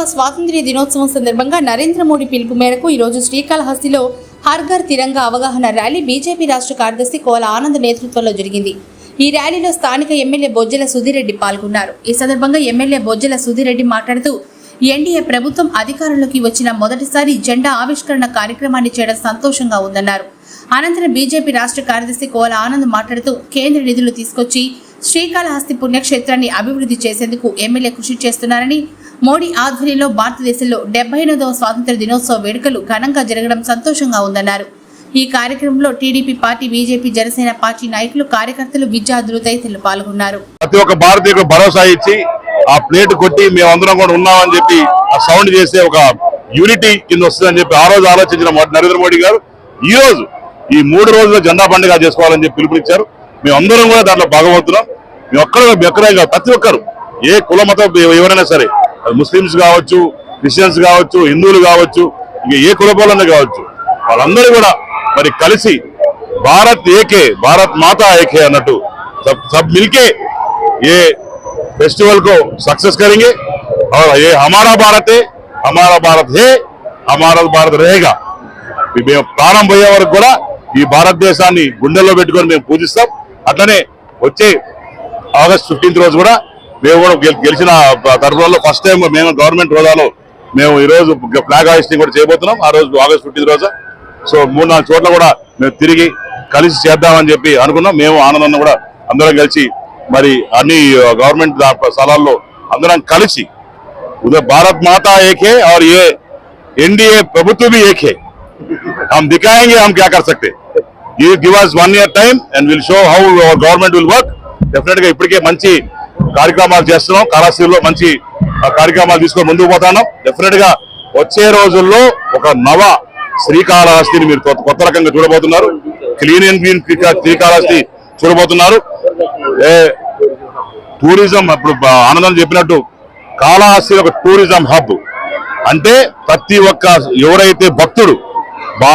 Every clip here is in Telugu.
డెబ్బైవ స్వాతంత్ర్య దినోత్సవం సందర్భంగా నరేంద్ర మోడీ పిలుపు మేరకు ఈరోజు శ్రీకాళహస్తిలో హర్ఘర్ తిరంగా అవగాహన ర్యాలీ బీజేపీ రాష్ట్ర కార్యదర్శి కోల ఆనంద్ నేతృత్వంలో జరిగింది. ఈ ర్యాలీలో స్థానిక ఎమ్మెల్యే బొజ్జల సుధీరెడ్డి పాల్గొన్నారు. ఈ సందర్భంగా ఎమ్మెల్యే బొజ్జల సుధీరెడ్డి మాట్లాడుతూ ఎన్డీఏ ప్రభుత్వం అధికారంలోకి వచ్చిన మొదటిసారి జెండా ఆవిష్కరణ కార్యక్రమాన్ని చేయడం సంతోషంగా ఉందన్నారు. అనంతరం బీజేపీ రాష్ట్ర కార్యదర్శి కోల ఆనంద్ మాట్లాడుతూ కేంద్ర నిధులు తీసుకొచ్చి శ్రీకాళహస్తి పుణ్యక్షేత్రాన్ని అభివృద్ధి చేసేందుకు ఎమ్మెల్యే కృషి చేస్తున్నారని మోడీ ఆధ్వర్యంలో భారతదేశంలో డెబ్బై ఎనిమిదవ స్వాతంత్ర దినోత్సవ వేడుకలు ఘనంగా జరగడం సంతోషంగా ఉందన్నారు. ఈ కార్యక్రమంలో TDP party BJP Janasena party నాయకులు కార్యకర్తలు విద్యార్థులు తదితరులు పాల్గొన్నారు. ప్రతి ఒక్క భారతీయులకు భరోసా ఇచ్చి ఆ ప్లేట్ కొట్టి మేమందరం కూడా ఉన్నామని చెప్పి ఆ సౌండ్ చేసే ఒక యూనిటీ కింద వస్తుందని చెప్పి ఆ రోజు ఆలోచించిన నరేంద్ర మోడీ గారు ఈ రోజు ఈ మూడు రోజుల జెండా పండుగ చేసుకోవాలని చెప్పి పిలుపునిచ్చారు. మేమందరం కూడా దాంట్లో భాగవతున్నాం మేము ఒక్కరు ఎక్కడే ప్రతి ఒక్కరు ఏ కుల మతం ఎవరైనా సరే అది ముస్లిమ్స్ కావచ్చు క్రిస్టియన్స్ కావచ్చు హిందువులు కావచ్చు ఇంకా ఏ కులపోలనే కావచ్చు వాళ్ళందరూ కూడా మరి కలిసి భారత్ ఏకే భారత్ మాతా ఏకే అన్నట్టు సబ్ సబ్ మిల్కే ये फेस्टिवल को सक्सेस करेंगे और ये हमारा भारत है हमारा भारत है हमारा भारत रहेगा ఈ మేము ప్రాణం పోయే వరకు కూడా ఈ భారతదేశాన్ని గుండెల్లో పెట్టుకొని మేము పూజిస్తాం అట్లనే వచ్చే ఆగస్ట్ ఫిఫ్టీన్త్ రోజు కూడా మేము కూడా గెల్- గెలిచిన తరఫులలో ఫస్ట్ టైం మేము గవర్నమెంట్ హోదాలో మేము ఈ రోజు ఫ్లాగ్ హాయిస్టింగ్ కూడా చేయబోతున్నాం ఆ రోజు ఆగస్ట్ ఫిఫ్టీన్త్ రోజు సో మూడు నాలుగు చోట్ల కూడా మేము తిరిగి కలిసి చేద్దామని చెప్పి అనుకున్నాం మేము ఆనందం కూడా అందరం కలిసి మరి అన్ని గవర్నమెంట్ దా- స్థలాల్లో అందరం కలిసి उधर भारत माता एक है और ये एनडीए प्रभुत्व भी एक है हम दिखाएंगे हम क्या कर सकते ये give us one year time and will show how our government will work definite గా ఇప్పటికే మంచి కార్యక్రమాలు చేస్తున్నాం. కళాశాలలో మంచి కార్యక్రమాలు తీసుకొని ముందుకు పోతున్నాం డెఫినెట్గా వచ్చే రోజుల్లో ఒక నవ శ్రీకాళహస్తిని మీరు కొత్త కొత్త రకంగా చూడబోతున్నారు. క్లీన్ అండ్ క్లీన్ శ్రీకాళహస్తి చూడబోతున్నారు. ఏ టూరిజం ఇప్పుడు ఆనందం చెప్పినట్టు కాళహస్తి ఒక టూరిజం హబ్ అంటే ప్రతి ఒక్క ఎవరైతే భక్తుడు బా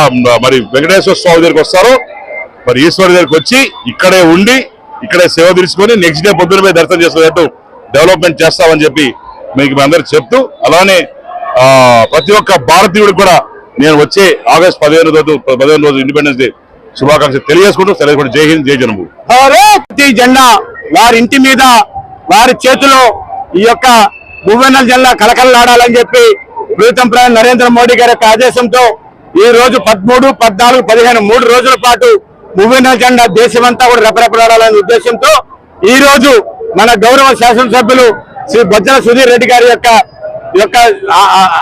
మరి వెంకటేశ్వర స్వామి దగ్గరికి వస్తారో మరి ఈశ్వరు దగ్గరికి వచ్చి ఇక్కడే ఉండి ఇక్కడే సేవ తీసుకొని నెక్స్ట్ డే పొద్దున పోయి దర్శనం చేసుకునేట్టు డెవలప్మెంట్ చేస్తామని చెప్పి మీకు అందరికి చెప్తూ అలానే ప్రతి ఒక్క భారతీయుడికి కూడా నేను వచ్చే ఆగస్ట్ పదిహేను రోజు పదిహేను రోజు ఇండిపెండెన్స్ డే శుభాకాంక్షలు తెలియజేసుకుంటూ సెలవు జై హింద్ జై జనము జెండా వారి ఇంటి మీద వారి చేతిలో ఈ యొక్క భువనల్ జెండా కలకలలాడాలని చెప్పి ప్రభుత్వం ప్రధాని నరేంద్ర మోడీ గారి యొక్క ఆదేశంతో ఈ రోజు పదమూడు పద్నాలుగు పదిహేను మూడు రోజుల పాటు భువనల్ జెండా దేశమంతా కూడా రెపరెపలాడాలనే ఉద్దేశంతో ఈ రోజు మన గౌరవ శాసనసభ్యులు శ్రీ బొజ్జల సుధీర్ రెడ్డి గారి యొక్క యొక్క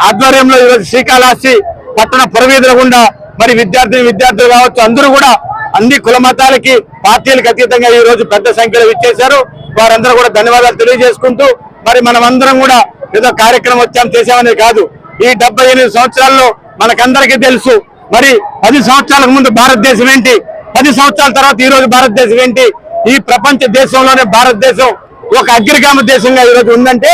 ఆధ్వర్యంలో ఈరోజు శ్రీకాళహస్తి పట్టణ పురవీధుల గుండా మరి విద్యార్థిని విద్యార్థులు కావచ్చు అందరూ కూడా అన్ని కుల మతాలకి పార్టీలకు అతీతంగా ఈ రోజు పెద్ద సంఖ్యలో ఇచ్చేశారు వారందరూ కూడా ధన్యవాదాలు తెలియజేసుకుంటూ మరి మనం అందరం కూడా ఏదో కార్యక్రమం వచ్చాం చేసామనేది కాదు. ఈ డెబ్బై సంవత్సరాల్లో మనకందరికీ తెలుసు మరి పది సంవత్సరాలకు ముందు భారతదేశం ఏంటి? పది సంవత్సరాల తర్వాత ఈ రోజు భారతదేశం ఏంటి? ఈ ప్రపంచ దేశంలోనే భారతదేశం ఒక అగ్రిగామ దేశంగా ఈ రోజు ఉందంటే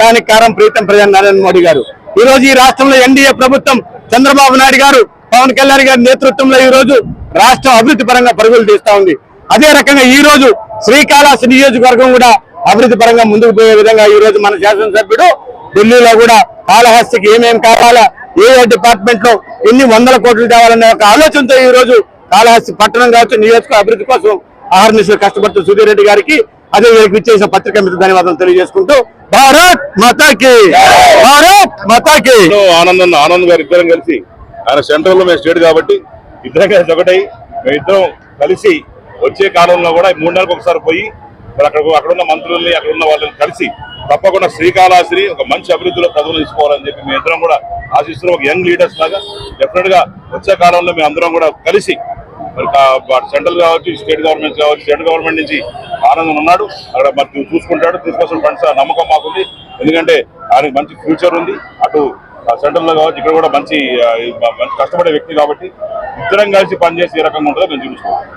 దానికి కారణం ప్రీతం ప్రధాని నరేంద్ర మోడీ గారు. ఈ రోజు ఈ రాష్ట్రంలో ఎన్డీఏ ప్రభుత్వం చంద్రబాబు నాయుడు గారు పవన్ కళ్యాణ్ గారి నేతృత్వంలో ఈ రోజు రాష్ట్రం అభివృద్ధి పరంగా పరుగులు తీస్తా ఉంది. అదే రకంగా ఈ రోజు శ్రీకాళహస్తి నియోజకవర్గం కూడా అభివృద్ధి పరంగా ముందుకు పోయే విధంగా ఈ రోజు మన శాసనసభ్యుడు ఢిల్లీలో కూడా కాళహస్తికి ఏమేమి కావాలా ఏ డిపార్ట్మెంట్లో ఎన్ని వందల కోట్లు తేవాలనే ఒక ఆలోచనతో ఈ రోజు కాళహస్తి పట్టణం కావచ్చు నియోజక అభివృద్ధి కోసం ఆహర్నిశలు కష్టపడుతున్న సుధీర్ రెడ్డి గారికి అదే వీరికి ఇచ్చేసిన పత్రిక మీద ధన్యవాదాలు తెలియజేసుకుంటూ భారత్ మతాకి భారత్ మతాకి. ఆనందం ఆనంద్ గారు ఇద్దరం కలిసి ఆయన సెంట్రల్లో మేము స్టేట్ కాబట్టి ఇద్దరం కలిసి ఒకటై మేము ఇద్దరం కలిసి వచ్చే కాలంలో కూడా మూడు నెలలకు ఒకసారి పోయి మరి అక్కడ అక్కడ ఉన్న మంత్రుల్ని అక్కడ ఉన్న వాళ్ళని కలిసి తప్పకుండా శ్రీకాళహస్తిని ఒక మంచి అభివృద్ధిలో ప్రజలు తీసుకోవాలని చెప్పి మేము ఇద్దరం కూడా ఆశిస్తున్నాం ఒక యంగ్ లీడర్స్ లాగా. డెఫినెట్గా వచ్చే కాలంలో మేము అందరం కూడా కలిసి మరి సెంట్రల్ కావచ్చు స్టేట్ గవర్నమెంట్ కావచ్చు స్టేట్ గవర్నమెంట్ నుంచి ఆనందం ఉన్నాడు. అక్కడ మరి చూసుకుంటాడు. తీసుకోవాల్సిన ఫండ్స్ నమ్మకం మాకుంది. ఎందుకంటే ఆయనకి మంచి ఫ్యూచర్ ఉంది. అటు సెంట్రల్లో కావచ్చు ఇక్కడ కూడా మంచి మంచి కష్టపడే వ్యక్తి కాబట్టి ఇద్దరం కలిసి పనిచేసి ఏ రకంగా ఉంటుందో మేము చూసుకోవాలి.